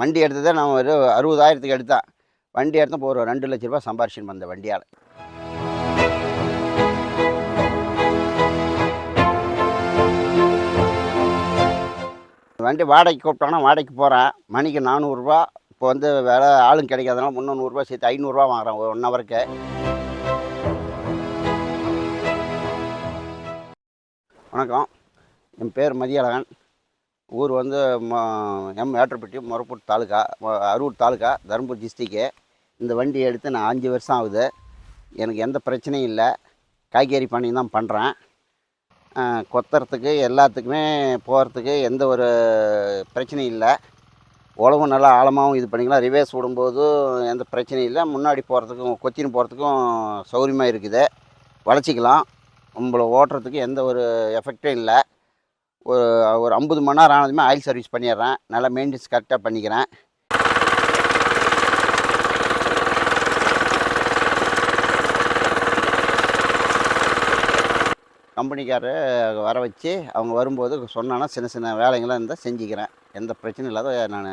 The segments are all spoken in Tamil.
வண்டி எடுத்ததை நான் ஒரு அறுபதாயிரத்துக்கு எடுத்தேன் வண்டி எடுத்து இப்போ ஒரு ரெண்டு லட்ச ரூபா சம்பாரிச்சுன்னு வந்த வண்டியால். வண்டி வாடகைக்கு கூப்பிட்டோன்னா வாடகைக்கு போகிறேன் மணிக்கு நானூறுரூவா இப்போ வந்து வேலை ஆளுங்க கிடைக்காதனால முந்நூறுரூவா சேர்த்து ஐநூறுரூவா வாங்குறேன் ஒரு ஒன் ஹவருக்கு வணக்கம். என் பேர் மதியழகன். ஊர் வந்து ம- எம் ஏற்றப்பட்டி முறப்பூர் தாலுக்கா அரூர் தாலுக்கா தருமபுரி டிஸ்ட்ரிக்கு. இந்த வண்டி எடுத்து நான் அஞ்சு வருஷம் ஆகுது. எனக்கு எந்த பிரச்சனையும் இல்லை. காய்கறி பண்ணி தான் பண்ணுறேன் கொத்துறதுக்கு எல்லாத்துக்குமே போகிறதுக்கு எந்த ஒரு பிரச்சனையும் இல்லை. உழவும் நல்லா ஆழமாகவும் இது பண்ணிக்கலாம். ரிவேஸ் விடும்போது எந்த பிரச்சனையும் இல்லை. முன்னாடி போகிறதுக்கும் கொச்சின்னு போகிறதுக்கும் சௌகரியமாக இருக்குது. வளைச்சிக்கலாம் உங்களை ஓட்டுறதுக்கு எந்த ஒரு எஃபெக்டும் இல்லை. ஒரு ஒரு ஐம்பது மணி நேரம் ஆனதுமே ஆயில் சர்வீஸ் பண்ணிடுறேன். நல்லா மெயின்டெனன்ஸ் கரெக்டாக பண்ணிக்கிறேன். கம்பெனிக்காரர் வர வச்சு அவங்க வரும்போது சொன்னான்னா சின்ன சின்ன வேலைங்களாம் இருந்தால் செஞ்சுக்கிறேன். எந்த பிரச்சனையும் இல்லாத நான்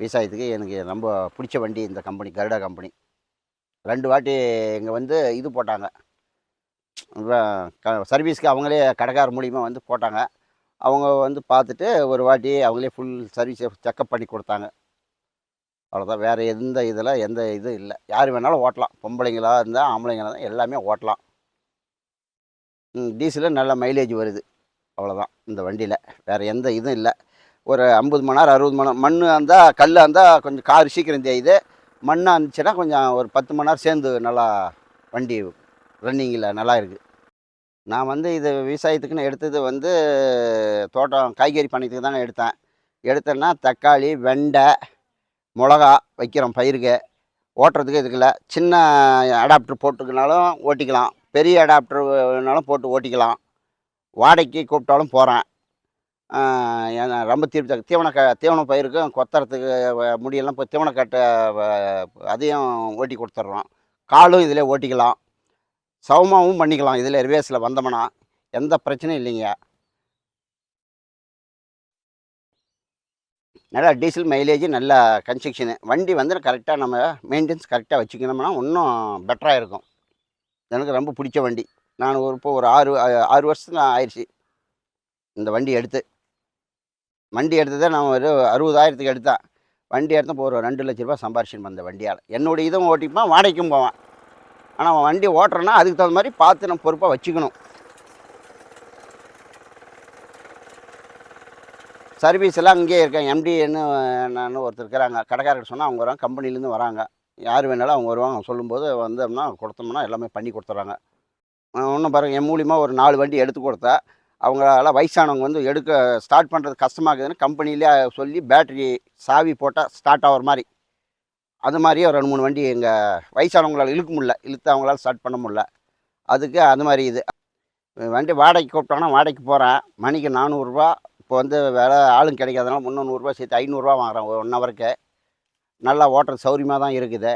விவசாயத்துக்கு எனக்கு ரொம்ப பிடிச்ச வண்டி இந்த கம்பெனி கருடா கம்பெனி. ரெண்டு வாட்டி இங்கே வந்து இது போட்டாங்க. சர்வீஸ்க்கு அவங்களே கடைக்கார மூலிமா வந்து போட்டாங்க. அவங்க வந்து பார்த்துட்டு ஒரு வாட்டி அவங்களே ஃபுல் சர்வீஸை செக்கப் பண்ணி கொடுத்தாங்க. அவ்வளோதான் வேறு எந்த இதில் எந்த இதுவும் இல்லை. யார் வேணாலும் ஓட்டலாம். பொம்பளைங்களாக இருந்தால் ஆம்பளைங்களா இருந்தால் எல்லாமே ஓட்டலாம். டீசலு நல்ல மைலேஜ் வருது. அவ்வளோதான் இந்த வண்டியில். வேறு எந்த இதுவும் இல்லை. ஒரு ஐம்பது மணி நேரம் அறுபது மணி மண் இருந்தால் கல் இருந்தால் கொஞ்சம் கார் சீக்கிரம் தேயுது. மண்ணாக இருந்துச்சுன்னா கொஞ்சம் ஒரு பத்து மணி நேரம் சேர்ந்து நல்லா வண்டி ரன்னிங்கில் நல்லா இருக்குது நான் வந்து இது விவசாயத்துக்குன்னு எடுத்தது வந்து தோட்டம் காய்கறி பண்ணையத்துக்கு தான் எடுத்தேன். எடுத்தேன்னா தக்காளி வெண்டை மிளகா வைக்கிறோம் பயிருக்கு. ஓட்டுறதுக்கு இதுக்குல சின்ன அடாப்டர் போட்டுக்கினாலும் ஓட்டிக்கலாம். பெரிய அடாப்டர்னாலும் போட்டு ஓட்டிக்கலாம். வாடகைக்கு கூப்பிட்டாலும் போகிறேன் ரொம்ப தீர்ப்பு தீவன க தீவன பயிருக்கும் கொத்தறதுக்கு முடியெல்லாம் இப்போ தீவனக்கட்டை அதையும் ஓட்டி கொடுத்துட்றோம். காலும் இதில் ஓட்டிக்கலாம். சமமாகவும் பண்ணிக்கலாம். இதில் ரிவேஸில் வந்தோம்னா எந்த பிரச்சனையும் இல்லைங்க. நல்லா டீசல் மைலேஜ் நல்ல கன்ஸ்ட்ரக்ஷனு வண்டி வந்து கரெக்டாக நம்ம மெயின்டெனன்ஸ் கரெக்டாக வச்சுக்கணும்னா இன்னும் பெட்டராக இருக்கும். எனக்கு ரொம்ப பிடிச்ச வண்டி. நான் ஒரு இப்போ ஒரு ஆறு ஆறு வருஷத்துக்கு ஆயிடுச்சு. இந்த வண்டி எடுத்து. வண்டி எடுத்ததே நான் ஒரு அறுபதாயிரத்துக்கு எடுத்தேன். வண்டி எடுத்து இப்போ ஒரு ரெண்டு லட்ச ரூபா சம்பாரிச்சுன்னு வந்த வண்டியால். என்னுடைய இதுவும் ஓட்டிப்பேன் வாடகைக்கும் போவேன். ஆனால் அவன் வண்டி ஓட்டுறேன்னா அதுக்கு தகுந்த மாதிரி பார்த்து நம்ம பொறுப்பாக வச்சுக்கணும். சர்வீஸ் எல்லாம் இங்கேயே இருக்கேன் எம்டின்னு நான் ஒருத்தர் இருக்கிறாங்க. கடைக்காரர் சொன்னால் அவங்க வராங்க கம்பெனிலேருந்து வராங்க. யார் வேணாலும் அவங்க வருவாங்க. சொல்லும்போது வந்தோம்னா கொடுத்தோம்னா எல்லாமே பண்ணி கொடுத்துட்றாங்க. ஒன்றும் பாருங்கள் என் மூலியமாக ஒரு நாலு வண்டி எடுத்து கொடுத்தா அவங்களால வயசானவங்க வந்து எடுக்க ஸ்டார்ட் பண்ணுறது கஷ்டமாகுதுன்னு கம்பெனிலே சொல்லி பேட்டரி சாவி போட்டால் ஸ்டார்ட் ஆகிற மாதிரி. அது மாதிரியே ஒரு ரெண்டு மூணு வண்டி எங்கள் வயசானவங்களால் இழுக்க முடியல. இழுத்து அவங்களால் ஸ்டார்ட் பண்ண முடியல. அதுக்கு அது மாதிரி இது. வண்டி வாடகைக்கு கூப்பிட்டோன்னா வாடகைக்கு போகிறேன் மணிக்கு நானூறுரூவா இப்போ வந்து வேலை ஆளுங்க கிடைக்காதனால முந்நூறுரூவா நூறுரூவா சேர்த்து ஐநூறுரூவா வாங்குகிறேன் ஒன் ஹவருக்கு நல்லா ஓட்டுறது சௌரியமாக தான் இருக்குது.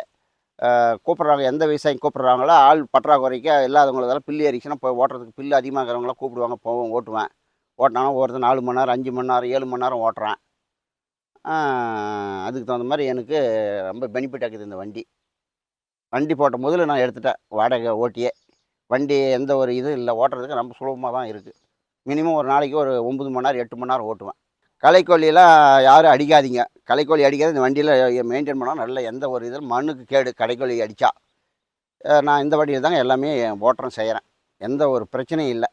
கூப்பிட்றாங்க. எந்த விவசாயி கூப்பிட்றாங்களோ ஆள் பற்றாக்குறைக்கு இல்லாதவங்களதால பில்லு ஏறிச்சுன்னா போய் ஓட்டுறதுக்கு பில்லு அதிகமாக இருக்கிறவங்களாம் கூப்பிடுவாங்க. போவோம் ஓட்டுவேன். ஓட்டினாலும் ஒருத்தர் நாலு மணி நேரம் அஞ்சு மணி நேரம் ஏழு மணி நேரம் ஓட்டுறேன். அதுக்கு தகுந்த மாதிரி எனக்கு ரொம்ப பெனிஃபிட் ஆகுது இந்த வண்டி. வண்டி போட்ட முதல்ல நான் எடுத்துட்டேன் வாடகை ஓட்டியே. வண்டி எந்த ஒரு இதுவும் இல்லை ஓட்டுறதுக்கு ரொம்ப சுலபமாக தான் இருக்குது மினிமம் ஒரு நாளைக்கு ஒரு ஒம்பது மணி நேரம் எட்டு மணி நேரம் ஓட்டுவேன். களைக்கோழியெல்லாம் யாரும் அடிக்காதீங்க. களைக்கோழி அடிக்காத இந்த வண்டியில் மெயின்டைன் பண்ணால் நல்ல எந்த ஒரு இதில் மண்ணுக்கு கேடு களைக்கோழி அடித்தா நான் இந்த வண்டியில் தாங்க எல்லாமே ஓட்டுறேன் செய்கிறேன் எந்த ஒரு பிரச்சனையும் இல்லை.